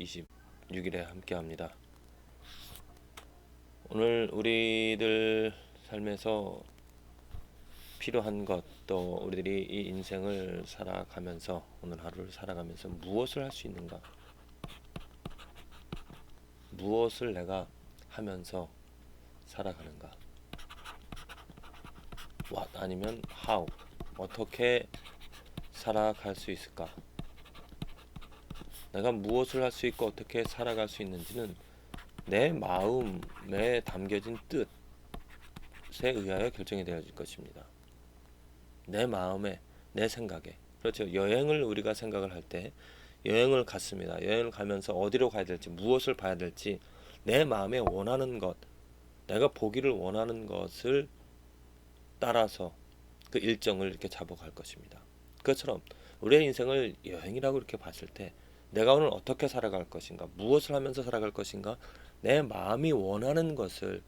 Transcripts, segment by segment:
26일에 함께 합니다. 오늘 우리들 삶에서 필요한 것 또 우리들이 이 인생을 살아가면서 오늘 하루를 살아가면서 무엇을 할 수 있는가? 무엇을 내가 하면서 살아가는가? What 아니면 how 어떻게 살아갈 수 있을까? 내가 무엇을 할 수 있고 어떻게 살아갈 수 있는지는 내 마음에 담겨진 뜻에 의하여 결정이 되어질 것입니다. 내 마음에 내 생각에 그렇죠. 여행을 우리가 생각을 할 때 여행을 갔습니다. 여행을 가면서 어디로 가야 될지 무엇을 봐야 될지 내 마음에 원하는 것 내가 보기를 원하는 것을 따라서 그 일정을 이렇게 잡아갈 것입니다. 그것처럼 우리의 인생을 여행이라고 이렇게 봤을 때 내가 오늘 어떻게 살아갈 것인가, 무엇을 하면서 살아갈 것인가, 내 마음이 원하는 것을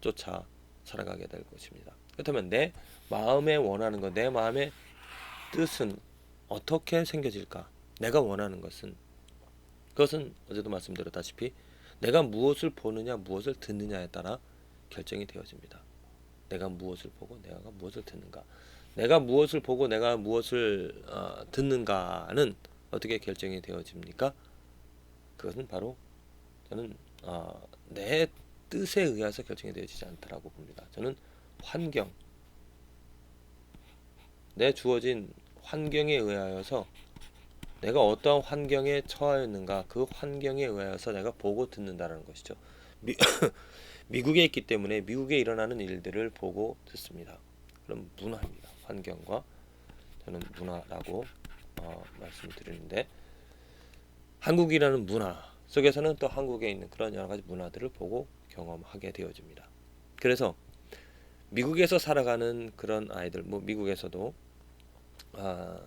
쫓아 살아가게 될 것입니다. 그렇다면 내 마음에 원하는 것, 내 마음의 뜻은 어떻게 생겨질까? 내가 원하는 것은 그것은 어제도 말씀드렸다시피 내가 무엇을 보느냐, 무엇을 듣느냐에 따라 결정이 되어집니다. 내가 무엇을 보고 내가 무엇을 듣는가. 내가 무엇을 보고 내가 무엇을 어, 듣는가는 어떻게 결정이 되어집니까? 그것은 바로 저는 어, 내 뜻에 의해서 결정이 되어지지 않다라고 봅니다. 저는 환경, 내 주어진 환경에 의하여서 내가 어떠한 환경에 처하였는가 그 환경에 의하여서 내가 보고 듣는다라는 것이죠. 미, 미국에 있기 때문에 미국에 일어나는 일들을 보고 듣습니다. 그럼 문화입니다. 환경과 저는 문화라고 어, 말씀을 드리는데 한국이라는 문화 속에서는 또 한국에 있는 그런 여러 가지 문화들을 보고 경험하게 되어집니다. 그래서 미국에서 살아가는 그런 아이들, 뭐 미국에서도 아,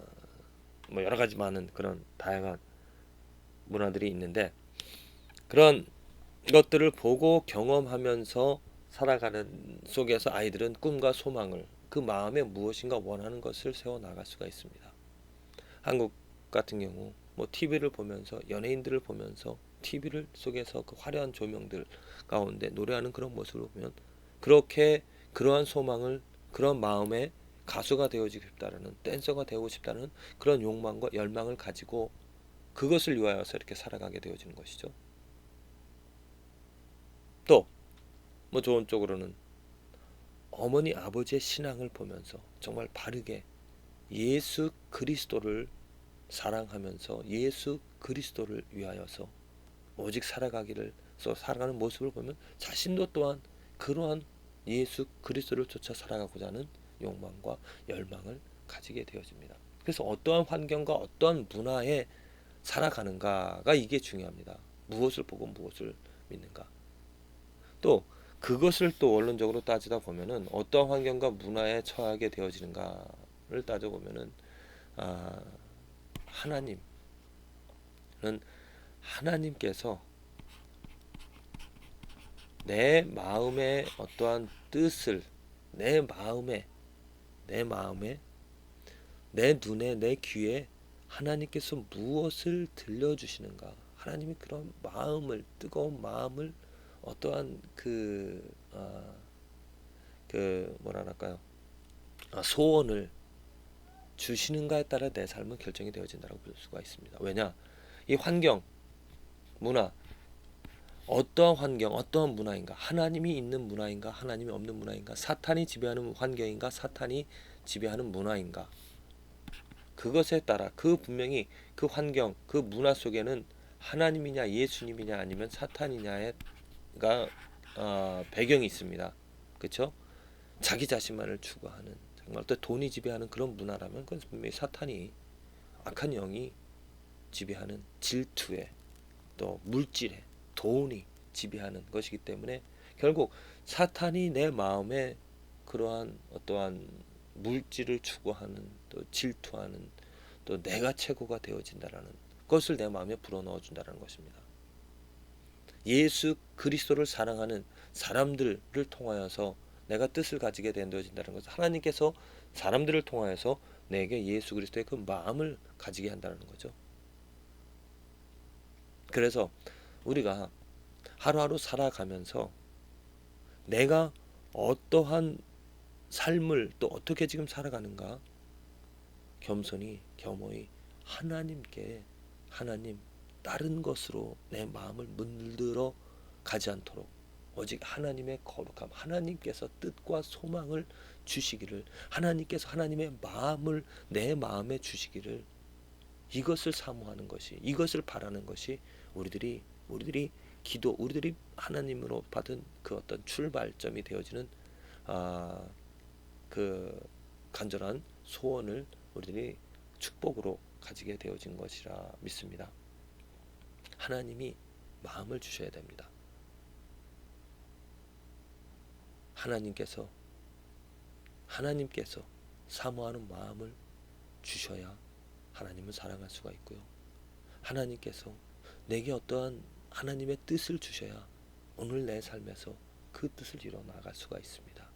뭐 여러 가지 많은 그런 다양한 문화들이 있는데 그런 것들을 보고 경험하면서 살아가는 속에서 아이들은 꿈과 소망을 그 마음에 무엇인가 원하는 것을 세워 나갈 수가 있습니다. 한국 같은 경우 뭐 TV를 보면서 연예인들을 보면서 TV를 속에서 그 화려한 조명들 가운데 노래하는 그런 모습을 보면 그렇게 그러한 소망을 그런 마음에 가수가 되어지고 싶다는 댄서가 되고 싶다는 그런 욕망과 열망을 가지고 그것을 위하여서 이렇게 살아가게 되어지는 것이죠. 또 뭐 좋은 쪽으로는 어머니 아버지의 신앙을 보면서 정말 바르게 예수 그리스도를 사랑하면서 예수 그리스도를 위하여서 오직 살아가기를 서 살아가는 모습을 보면 자신도 또한 그러한 예수 그리스도를 쫓아 살아가고자 하는 욕망과 열망을 가지게 되어집니다. 그래서 어떠한 환경과 어떠한 문화에 살아가는가가 이게 중요합니다. 무엇을 보고 무엇을 믿는가. 또 그것을 또 원론적으로 따지다 보면은 어떠한 환경과 문화에 처하게 되어지는가 를 따져 보면은 아, 하나님은 하나님께서 내 마음의 어떠한 뜻을 내 마음에 내 마음에 내 눈에 내 귀에 하나님께서 무엇을 들려주시는가 하나님이 그런 마음을 뜨거운 마음을 어떠한 그, 아, 그 뭐라 할까요? 아, 소원을 주시는가에 따라 내 삶은 결정이 되어진다고 볼 수가 있습니다. 왜냐? 이 환경, 문화, 어떠한 환경, 어떠한 문화인가? 하나님이 있는 문화인가? 하나님이 없는 문화인가? 사탄이 지배하는 환경인가? 사탄이 지배하는 문화인가? 그것에 따라 그 분명히 그 환경, 그 문화 속에는 하나님이냐 예수님이냐 아니면 사탄이냐의 가 어, 배경이 있습니다. 그렇죠? 자기 자신만을 추구하는 정 말또 돈이 지배하는 그런 문화라면 그건 분명히 사탄이 악한 영이 지배하는 질투에 또 물질에 돈이 지배하는 것이기 때문에 결국 사탄이 내 마음에 그러한 어떠한 물질을 추구하는 또 질투하는 또 내가 최고가 되어진다라는 것을 내 마음에 불어넣어 준다는 것입니다. 예수 그리스도를 사랑하는 사람들을 통하여서 내가 뜻을 가지게 된다는 것은 하나님께서 사람들을 통하여서 내게 예수 그리스도의 그 마음을 가지게 한다는 거죠. 그래서 우리가 하루하루 살아가면서 내가 어떠한 삶을 또 어떻게 지금 살아가는가 겸손히 겸허히 하나님께 하나님 다른 것으로 내 마음을 물들어 가지 않도록 오직 하나님의 거룩함 하나님께서 뜻과 소망을 주시기를 하나님께서 하나님의 마음을 내 마음에 주시기를 이것을 사모하는 것이 이것을 바라는 것이 우리들이 우리들이 기도 우리들이 하나님으로 받은 그 어떤 출발점이 되어지는 아 그 간절한 소원을 우리들이 축복으로 가지게 되어진 것이라 믿습니다. 하나님이 마음을 주셔야 됩니다. 하나님께서 하나님께서 사모하는 마음을 주셔야 하나님을 사랑할 수가 있고요. 하나님께서 내게 어떠한 하나님의 뜻을 주셔야 오늘 내 삶에서 그 뜻을 이뤄 나갈 수가 있습니다.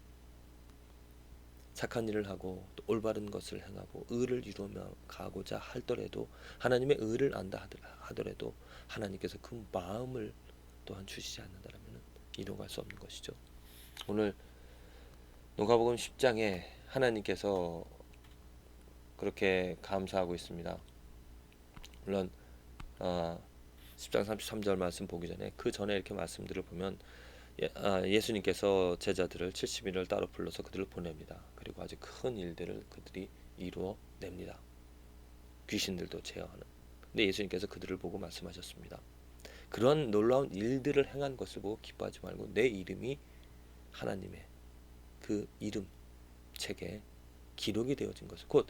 착한 일을 하고 또 올바른 것을 행하고 의를 이루며 가고자 하더라도 하나님의 의를 안다 하더라도 하나님께서 그 마음을 또한 주시지 않는다면 이루어갈 수 없는 것이죠. 오늘 누가복음 10장에 하나님께서 그렇게 감사하고 있습니다. 물론 어, 10장 33절 말씀 보기 전에 그 전에 이렇게 말씀들을 보면 예, 아, 예수님께서 제자들을 70일을 따로 불러서 그들을 보냅니다. 그리고 아주 큰 일들을 그들이 이루어 냅니다. 귀신들도 제어하는. 근데 예수님께서 그들을 보고 말씀하셨습니다. 그런 놀라운 일들을 행한 것을 보고 기뻐하지 말고 내 이름이 하나님의 그 이름 책에 기록이 되어진 것을 곧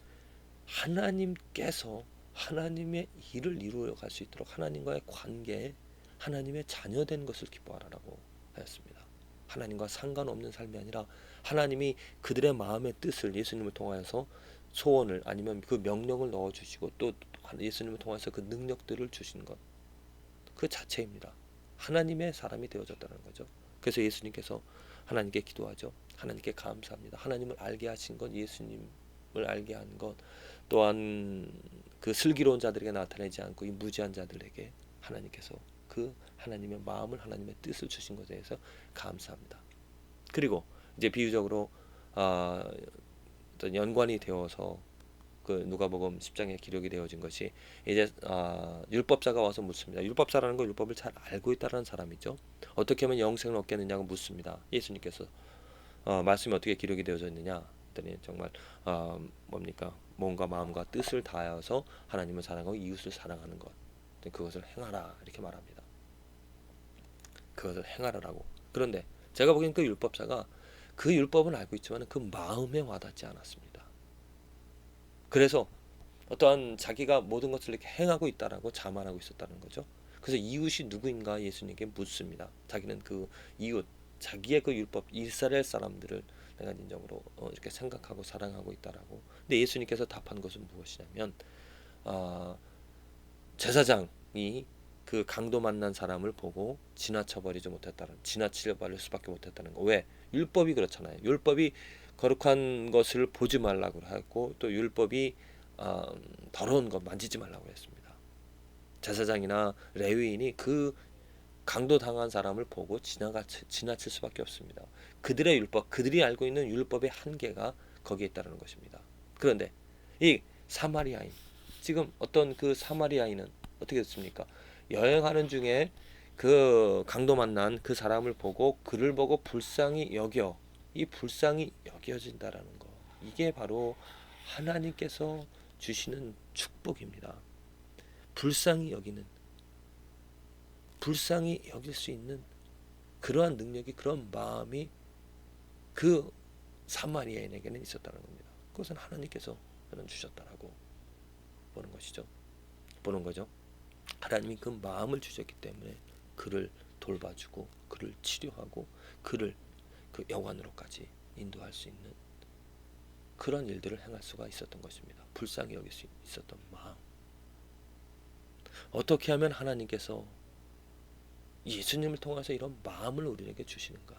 하나님께서 하나님의 일을 이루어 갈 수 있도록 하나님과의 관계에 하나님의 자녀된 것을 기뻐하라고 하였습니다. 하나님과 상관없는 삶이 아니라 하나님이 그들의 마음의 뜻을 예수님을 통하여서 소원을 아니면 그 명령을 넣어 주시고 또 예수님을 통해서 그 능력들을 주신 것. 그 자체입니다. 하나님의 사람이 되어졌다는 거죠. 그래서 예수님께서 하나님께 기도하죠. 하나님께 감사합니다. 하나님을 알게 하신 것, 예수님을 알게 한 것, 또한 그 슬기로운 자들에게 나타내지 않고 이 무지한 자들에게 하나님께서 그 하나님의 마음을 하나님의 뜻을 주신 것에 대해서 감사합니다. 그리고 이제 비유적으로 아, 연관이 되어서 그 누가복음 10장에 기록이 되어진 것이 이제 아, 율법자가 와서 묻습니다. 율법자라는 건 율법을 잘 알고 있다라는 사람이죠. 어떻게 하면 영생을 얻겠느냐고 묻습니다. 예수님께서 어, 말씀이 어떻게 기록이 되어져 있느냐 했더니 정말 어, 뭡니까 몸과 마음과 뜻을 다하여서 하나님을 사랑하고 이웃을 사랑하는 것 그것을 행하라 이렇게 말합니다. 그것을 행하라라고. 그런데 제가 보기엔 그 율법자가 그 율법은 알고 있지만 그 마음에 와닿지 않았습니다. 그래서 어떠한 자기가 모든 것을 이렇게 행하고 있다라고 자만하고 있었다는 거죠. 그래서 이웃이 누구인가 예수님께 묻습니다. 자기는 그 이웃, 자기의 그 율법 이스라엘 사람들을 내가 인정으로 어, 이렇게 생각하고 사랑하고 있다라고. 근데 예수님께서 답한 것은 무엇이냐면 어, 제사장이 그 강도 만난 사람을 보고 지나쳐 버리지 못했다는 지나칠 버릴 수밖에 못했다는 거. 왜? 율법이 그렇잖아요. 율법이 거룩한 것을 보지 말라고 했고 또 율법이 어, 더러운 것 만지지 말라고 했습니다. 제사장이나 레위인이 그 강도 당한 사람을 보고 지나가 지나칠 수밖에 없습니다. 그들의 율법, 그들이 알고 있는 율법의 한계가 거기에 있다는 것입니다. 그런데 이 사마리아인 지금 어떤 그 사마리아인은 어떻게 됐습니까? 여행하는 중에 그 강도 만난 그 사람을 보고 그를 보고 불쌍히 여겨 이 불쌍히 여겨진다라는 거 이게 바로 하나님께서 주시는 축복입니다. 불쌍히 여기는 불쌍히 여길 수 있는 그러한 능력이 그런 마음이 그 사마리아인에게는 있었다는 겁니다. 그것은 하나님께서 저는 주셨다라고 보는 것이죠. 보는 거죠. 하나님이 그 마음을 주셨기 때문에 그를 돌봐주고 그를 치료하고 그를 그 영안으로까지 인도할 수 있는 그런 일들을 행할 수가 있었던 것입니다. 불쌍히 여길 수 있었던 마음. 어떻게 하면 하나님께서 예수님을 통해서 이런 마음을 우리에게 주시는가?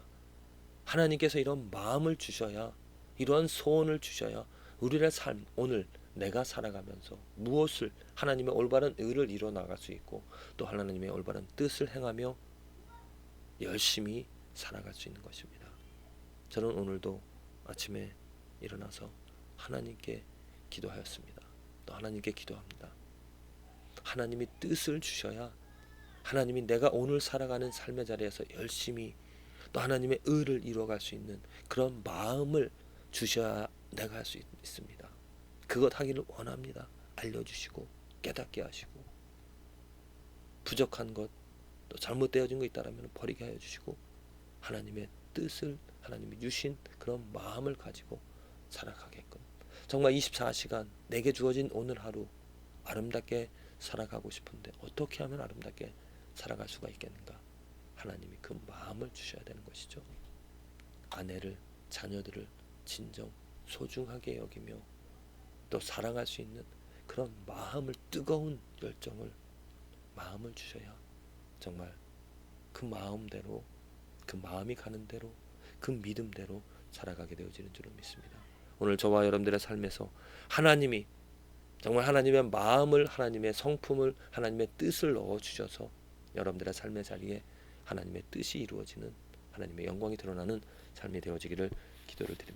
하나님께서 이런 마음을 주셔야 이러한 소원을 주셔야 우리의 삶 오늘 내가 살아가면서 무엇을 하나님의 올바른 의를 이뤄 나갈 수 있고 또 하나님의 올바른 뜻을 행하며 열심히 살아갈 수 있는 것입니다. 저는 오늘도 아침에 일어나서 하나님께 기도하였습니다. 또 하나님께 기도합니다. 하나님이 뜻을 주셔야 하나님이 내가 오늘 살아가는 삶의 자리에서 열심히 또 하나님의 의를 이루어갈 수 있는 그런 마음을 주셔야 내가 할 수 있습니다. 그것 하기를 원합니다. 알려주시고 깨닫게 하시고 부족한 것 또 잘못되어진 것 있다라면 버리게 하여 주시고 하나님의 뜻을 하나님이 주신 그런 마음을 가지고 살아가게끔 정말 24시간 내게 주어진 오늘 하루 아름답게 살아가고 싶은데 어떻게 하면 아름답게 살아갈 수가 있겠는가? 하나님이 그 마음을 주셔야 되는 것이죠. 아내를 자녀들을 진정 소중하게 여기며 또 사랑할 수 있는 그런 마음을 뜨거운 열정을 마음을 주셔야 정말 그 마음대로 그 마음이 가는 대로 그 믿음대로 살아가게 되어지는 줄을 믿습니다. 오늘 저와 여러분들의 삶에서 하나님이 정말 하나님의 마음을 하나님의 성품을 하나님의 뜻을 넣어 주셔서 여러분들의 삶의 자리에 하나님의 뜻이 이루어지는 하나님의 영광이 드러나는 삶이 되어지기를 기도를 드립니다.